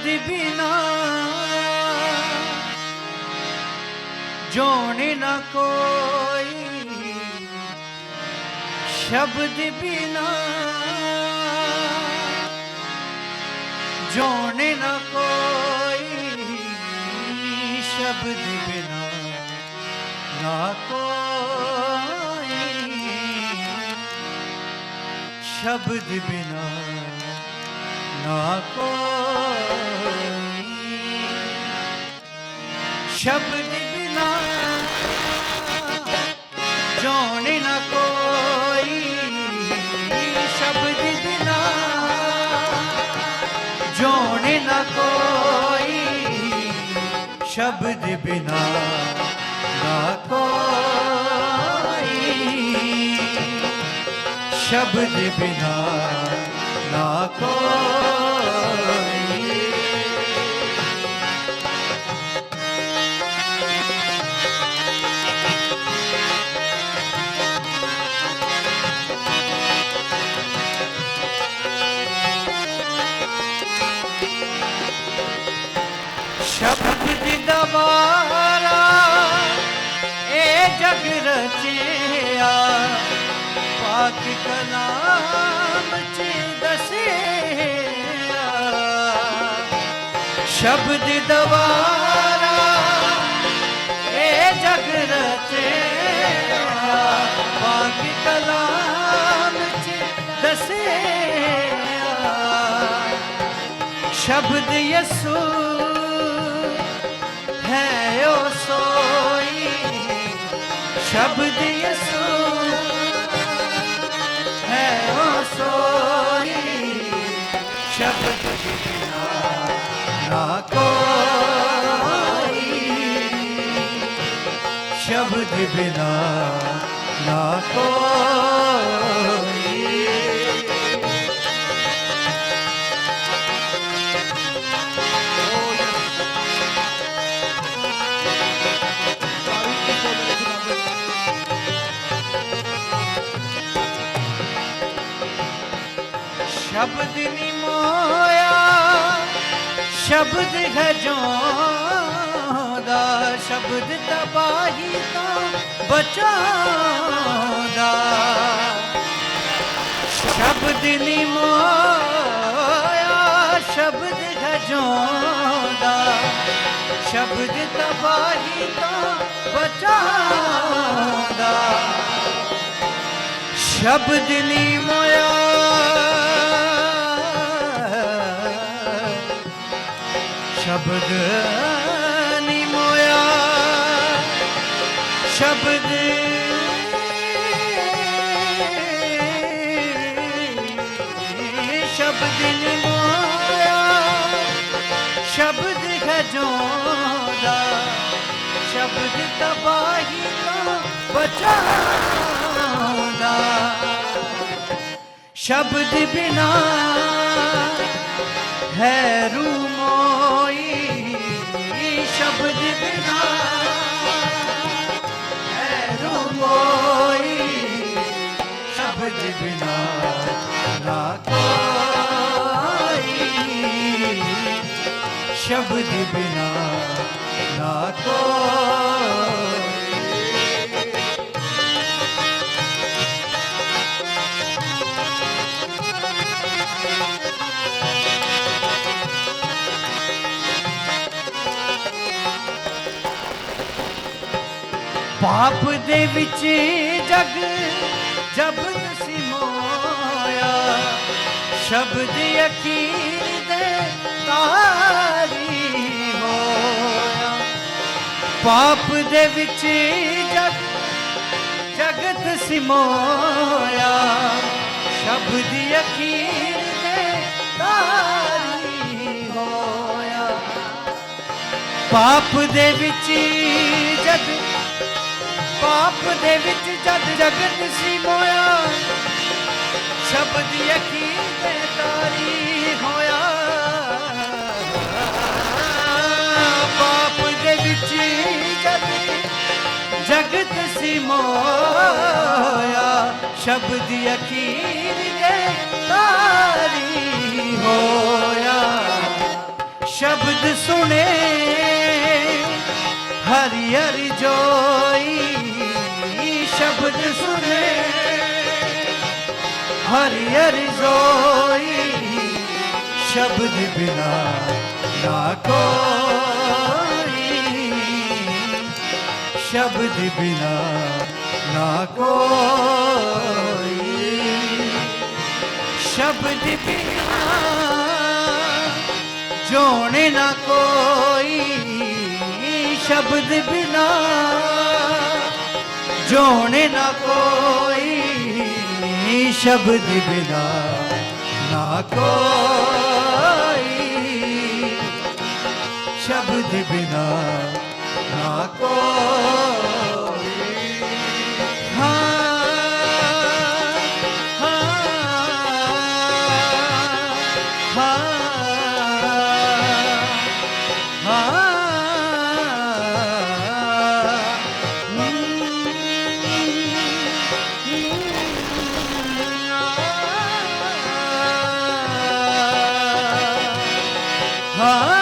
ਸ਼ਬਦ ਬਿਨਾ ਜੋਣੀ ਨਾ ਕੋਈ, ਸ਼ਬਦ ਬਿਨਾ ਜੋਣੀ ਨਾ ਕੋਈ, ਸ਼ਬਦ ਬਿਨਾ ਨਾ ਕੋਈ, ਸ਼ਬਦ ਬਿਨਾ ਨਾ ਕੋਈ। ਸ਼ਬਦ ਬਿਨਾ ਜੋਣ ਨਾ ਕੋਈ। ਸ਼ਬਦ ਬਿਨਾ ਜੋਣ ਨਾ ਕੋਈ। ਸ਼ਬਦ ਬਿਨਾ ਨਾ ਕੋਈ। ਸ਼ਬਦ ਬਿਨਾ ਨਾ ਕੋਈ। ਦੀ ਦਵਾਰਾ ਜਗ ਰਚਿਆ। ਪਾਕ ਕਲਾਮ ਚ ਦਸਿਆ। ਸ਼ਬਦ ਦਵਾਰਾ ਏ ਜਗ ਰਚਿਆ। ਪਾਕ ਕਲਾਮ ਚ ਦਸਿਆ। ਸ਼ਬਦ ਯਸੂ ਸ਼ਬਦ ਯਸੂ ਹੈ ਓ ਸੋਈ ਸ਼ਬਦ ਬਿਨਾ ਨਾ ਕੋਈ ਸ਼ਬਦ ਬਿਨਾ ਨਾ ਕੋਈ। ਸ਼ਬਦ ਨੀ ਮੋਇਆ, ਸ਼ਬਦ ਹੈ ਦਾ, ਸ਼ਬਦ ਤਬਾਹੀ ਤੋਂ ਬਚਾਉਂਦਾ ਸ਼ਬਦ ਨੀ ਮੋਇਆ, ਸ਼ਬਦ ਹੈ ਜਿਉਂਦਾ ਸ਼ਬਦ ਤਬਾਹੀ ਤੋਂ ਬਚਾਉਂਦਾ ਸ਼ਬਦ ਨੀ ਮੋਇਆ ਸ਼ਬਦ ਨੀ ਮੋਇਆ। ਸ਼ਬਦ ਸ਼ਬਦ ਨੀ ਮੋਇਆ। ਸ਼ਬਦ ਹੈ ਜੋਦਾ ਸ਼ਬਦ ਤਬਾਹੀ ਤੋਂ ਬਚਾਉਂਦਾ। ਸ਼ਬਦ ਬਿਨਾ ਹੈ ਰੂ ਸ਼ਬਦ ਬਿਨਾ ਪਾਪ ਦੇ ਵਿੱਚ ਜਗ ਜਬਤ ਸਿਮੋਇਆ ਸ਼ਬਦ ਅਖੀਰ ਦੇ ਤਾਰੀ ਹੋਇਆ। ਪਾਪ ਦੇ ਵਿੱਚ ਜਗ ਜਗਤ ਸਿਮੋਇਆ ਸ਼ਬਦ ਅਖੀਰ ਦੇ ਤਾਰੀ ਹੋਇਆ। ਪਾਪ ਦੇ ਵਿੱਚ ਜਗ ਪਾਪ ਦੇ ਵਿੱਚ ਜਦ ਜਗਤ ਸੀ ਮੋਇਆ, ਸ਼ਬਦ ਯਕੀਨ ਤੇ ਤਾਰੀ ਹੋਇਆ। ਪਾਪ ਦੇ ਵਿੱਚ ਜਦ ਜਗਤ ਸੀ ਮੋਇਆ, ਸ਼ਬਦ ਯਕੀਨ ਦੇ ਤਾਰੀ ਹੋਇਆ। ਸ਼ਬਦ ਸੁਣੇ, ਹਰੀ ਹਰੀ ਜੋਈ ਹਰੀ ਹਰੀ ਜੋਈ ਸ਼ਬਦ ਬਿਨਾ ਨਾ ਕੋਈ। ਸ਼ਬਦ ਬਿਨਾ ਨਾ ਕੋਈ। ਸ਼ਬਦ ਬਿਨਾ ਜੋਣੇ ਨਾ ਕੋਈ। ਸ਼ਬਦ ਬਿਨਾ ਜੋਣੇ ਨਾ ਕੋਈ। ਸ਼ਬਦ ਬਿਨਾ ਨਾ ਕੋਈ ਸ਼ਬਦ ਬਿਨਾ ਨਾ ਕੋਈ হা